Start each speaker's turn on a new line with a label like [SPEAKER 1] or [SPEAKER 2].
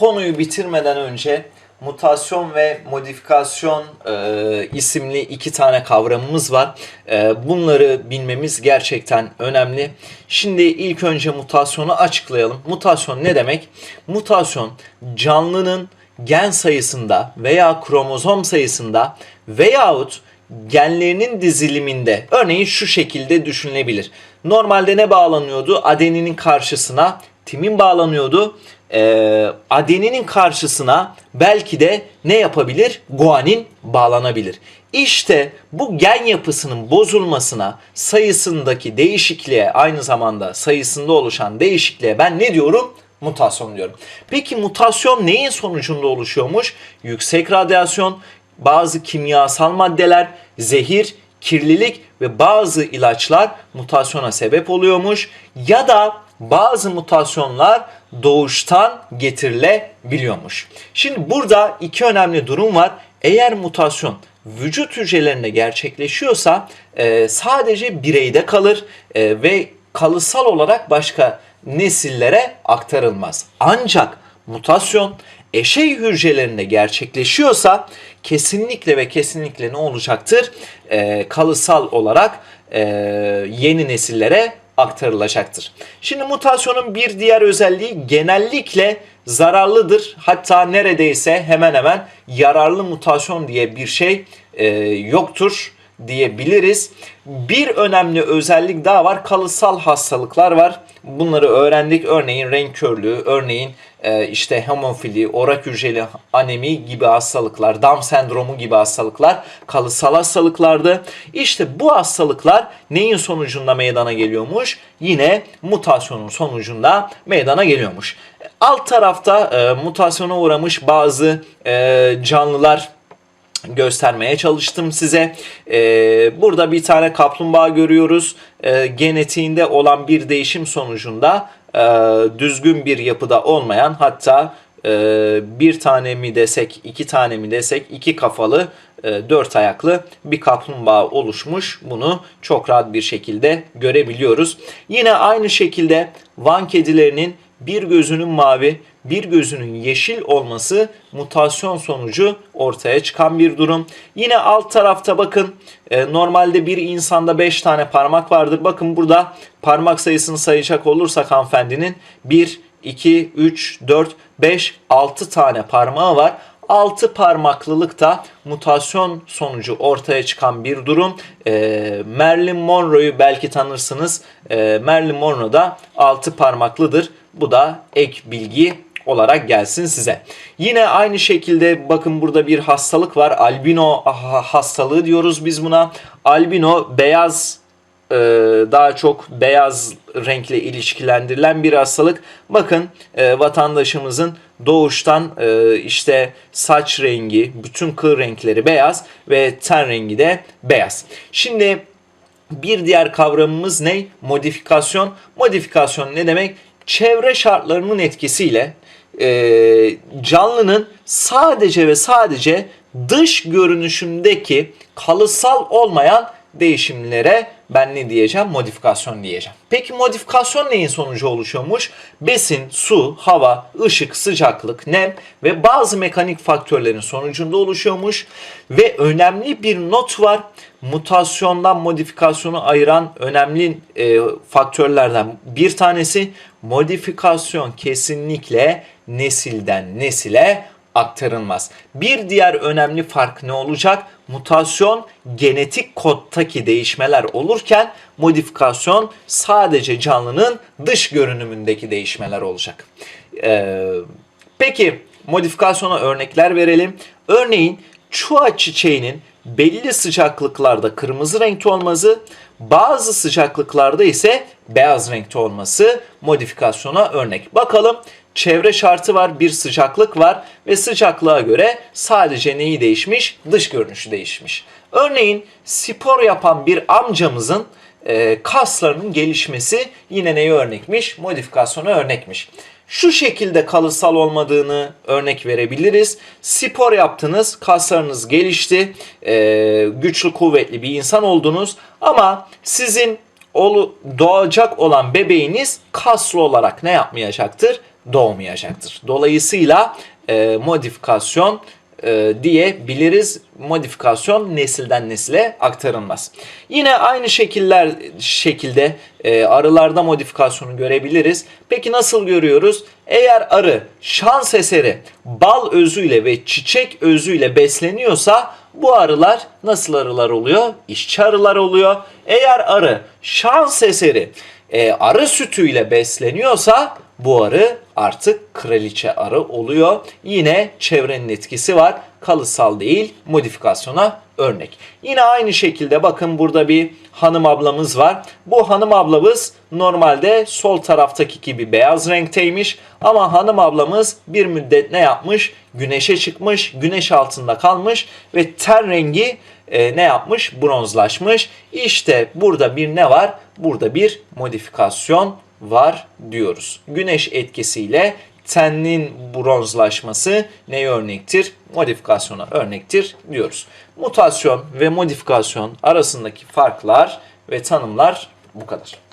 [SPEAKER 1] konuyu bitirmeden önce mutasyon ve modifikasyon e, isimli iki tane kavramımız var. E, bunları bilmemiz gerçekten önemli. Şimdi ilk önce mutasyonu açıklayalım. Mutasyon ne demek? Mutasyon canlının gen sayısında veya kromozom sayısında veyahut genlerinin diziliminde örneğin şu şekilde düşünülebilir. Normalde ne bağlanıyordu? Adeninin karşısına timin bağlanıyordu. Ee, adeninin karşısına belki de ne yapabilir? Guanin bağlanabilir. İşte bu gen yapısının bozulmasına, sayısındaki değişikliğe, aynı zamanda sayısında oluşan değişikliğe ben ne diyorum? Mutasyon diyorum. Peki mutasyon neyin sonucunda oluşuyormuş? Yüksek radyasyon, bazı kimyasal maddeler, zehir, kirlilik ve bazı ilaçlar mutasyona sebep oluyormuş ya da bazı mutasyonlar doğuştan getirilebiliyormuş. Şimdi burada iki önemli durum var. Eğer mutasyon vücut hücrelerinde gerçekleşiyorsa e, sadece bireyde kalır e, ve kalıtsal olarak başka nesillere aktarılmaz. Ancak mutasyon eşey hücrelerinde gerçekleşiyorsa kesinlikle ve kesinlikle ne olacaktır? Ee, kalıtsal olarak e, yeni nesillere aktarılacaktır. Şimdi mutasyonun bir diğer özelliği genellikle zararlıdır. Hatta neredeyse hemen hemen yararlı mutasyon diye bir şey e, yoktur diyebiliriz. Bir önemli özellik daha var. Kalıtsal hastalıklar var. Bunları öğrendik. Örneğin renk körlüğü, örneğin e, işte hemofili, orak hücreli anemi gibi hastalıklar, Down sendromu gibi hastalıklar kalıtsal hastalıklardı. İşte bu hastalıklar neyin sonucunda meydana geliyormuş? Yine mutasyonun sonucunda meydana geliyormuş. Alt tarafta e, mutasyona uğramış bazı e, canlılar göstermeye çalıştım size. Ee, burada bir tane kaplumbağa görüyoruz. Ee, genetiğinde olan bir değişim sonucunda e, düzgün bir yapıda olmayan hatta e, bir tane mi desek iki tane mi desek iki kafalı e, dört ayaklı bir kaplumbağa oluşmuş. Bunu çok rahat bir şekilde görebiliyoruz. Yine aynı şekilde Van kedilerinin bir gözünün mavi, bir gözünün yeşil olması mutasyon sonucu ortaya çıkan bir durum. Yine alt tarafta bakın e, normalde bir insanda 5 tane parmak vardır. Bakın burada parmak sayısını sayacak olursak hanımefendinin 1, 2, 3, 4, 5, 6 tane parmağı var. 6 parmaklılıkta mutasyon sonucu ortaya çıkan bir durum. E, Marilyn Monroe'yu belki tanırsınız. E, Marilyn Monroe da 6 parmaklıdır. Bu da ek bilgi olarak gelsin size. Yine aynı şekilde bakın burada bir hastalık var. Albino hastalığı diyoruz biz buna. Albino beyaz e, daha çok beyaz renkle ilişkilendirilen bir hastalık. Bakın e, vatandaşımızın doğuştan e, işte saç rengi, bütün kıl renkleri beyaz ve ten rengi de beyaz. Şimdi bir diğer kavramımız ne? Modifikasyon. Modifikasyon ne demek? Çevre şartlarının etkisiyle e, canlının sadece ve sadece dış görünüşündeki kalıtsal olmayan değişimlere ben ne diyeceğim? Modifikasyon diyeceğim. Peki modifikasyon neyin sonucu oluşuyormuş? Besin, su, hava, ışık, sıcaklık, nem ve bazı mekanik faktörlerin sonucunda oluşuyormuş. Ve önemli bir not var. Mutasyondan modifikasyonu ayıran önemli e, faktörlerden bir tanesi modifikasyon kesinlikle nesilden nesile aktarılmaz. Bir diğer önemli fark ne olacak? Mutasyon genetik kodtaki değişmeler olurken modifikasyon sadece canlının dış görünümündeki değişmeler olacak. Ee, peki modifikasyona örnekler verelim. Örneğin çuha çiçeğinin belli sıcaklıklarda kırmızı renkte olması, bazı sıcaklıklarda ise beyaz renkte olması modifikasyona örnek. Bakalım çevre şartı var, bir sıcaklık var ve sıcaklığa göre sadece neyi değişmiş? Dış görünüşü değişmiş. Örneğin spor yapan bir amcamızın e, kaslarının gelişmesi yine neye örnekmiş? Modifikasyona örnekmiş. Şu şekilde kalıtsal olmadığını örnek verebiliriz. Spor yaptınız, kaslarınız gelişti, e, güçlü kuvvetli bir insan oldunuz ama sizin doğacak olan bebeğiniz kaslı olarak ne yapmayacaktır? doğmayacaktır. Dolayısıyla e, modifikasyon e, diyebiliriz. Modifikasyon nesilden nesile aktarılmaz. Yine aynı şekiller şekilde e, arılarda modifikasyonu görebiliriz. Peki nasıl görüyoruz? Eğer arı şans eseri bal özüyle ve çiçek özüyle besleniyorsa bu arılar nasıl arılar oluyor? İşçi arılar oluyor. Eğer arı şans eseri e, arı sütüyle besleniyorsa bu arı artık kraliçe arı oluyor. Yine çevrenin etkisi var. Kalıtsal değil, modifikasyona örnek. Yine aynı şekilde bakın burada bir hanım ablamız var. Bu hanım ablamız normalde sol taraftaki gibi beyaz renkteymiş. Ama hanım ablamız bir müddet ne yapmış? Güneşe çıkmış, güneş altında kalmış ve ten rengi e, ne yapmış? Bronzlaşmış. İşte burada bir ne var? Burada bir modifikasyon var diyoruz. Güneş etkisiyle tenin bronzlaşması neye örnektir? Modifikasyona örnektir diyoruz. Mutasyon ve modifikasyon arasındaki farklar ve tanımlar bu kadar.